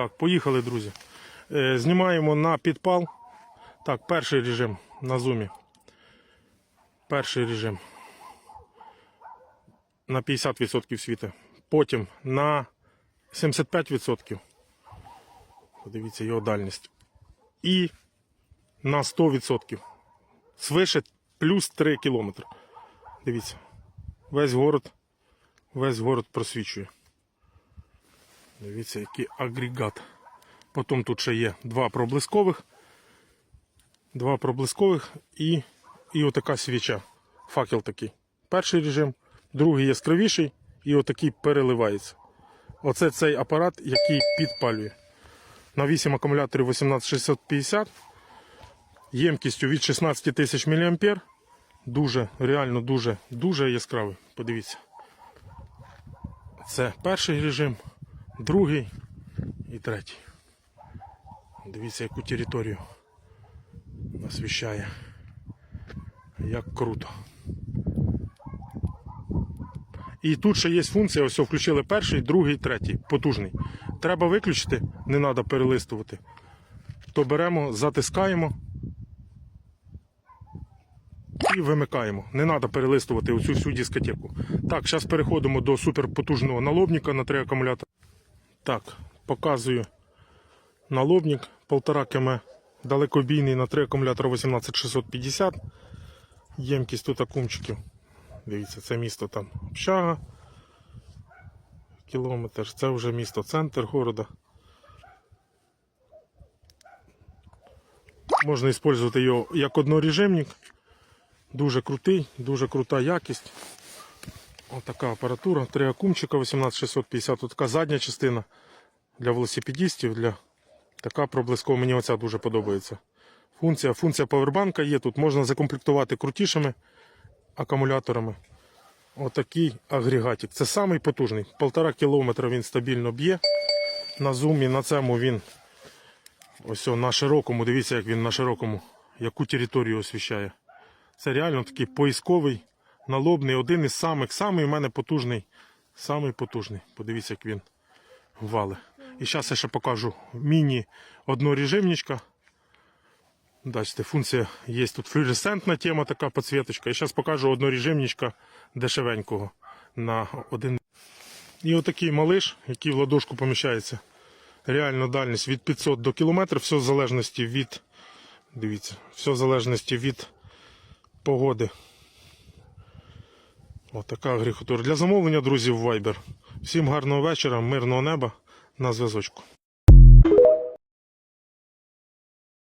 Так, поїхали, друзі. Е, знімаємо на підпал. Так, перший режим на зумі. Перший режим. На 50% світа. Потім на 75%. Подивіться його дальність. І на 100%. Свише плюс 3 кілометри. Дивіться. Весь город. Весь город просвічує. Дивіться, який агрегат. Потім тут ще є два проблискових. Два проблискових і, і отака свіча. Факел такий. Перший режим, другий яскравіший і отакий переливається. Оце цей апарат, який підпалює. На 8 акумуляторів 18650. Ємкістю від 16 тисяч мА. Дуже, реально дуже, дуже яскравий. Подивіться. Це перший режим, другий і третій. Дивіться, яку територію освіщає. Як круто. І тут ще є функція, ось включили перший, другий, третій, потужний. Треба виключити, не треба перелистувати. То беремо, затискаємо і вимикаємо. Не треба перелистувати оцю всю дискотеку. Так, зараз переходимо до суперпотужного налобника на три акумулятора. Так, показую налобник 1,5 км далекобійний на 3 акумулятора 18650. Ємкість тут акумчиків. Дивіться, це місто там общага. Кілометр. Це вже місто центр города. Можна використовувати його як однорежимник. Дуже крутий, дуже крута якість. Отака апаратура. Три акумчика 18650. Тут така задня частина для велосипедистів. Для... Така проблискова. Мені оця дуже подобається. Функція, функція павербанка є. Тут можна закомплектувати крутішими акумуляторами. Отакий агрегатик. Це самий потужний. Полтора кілометра він стабільно б'є. На зумі на цьому він ось о, на широкому. Дивіться, як він на широкому, яку територію освіщає. Це реально такий поисковий, налобний, один із самих, самий у мене потужний. Самий потужний. Подивіться, як він вали. І зараз я ще покажу міні однорежимничка. Бачите, функція є тут флюоресцентна тема, така підсвіточка. І зараз покажу однорежимничка дешевенького на один. І отакий малиш, який в ладошку поміщається. Реально дальність від 500 до кілометра, все в залежності від. Дивіться, все в залежності від погоди. Отака гріхотура Для замовлення, друзі, в Viber. Всім гарного вечора, мирного неба на зв'язочку.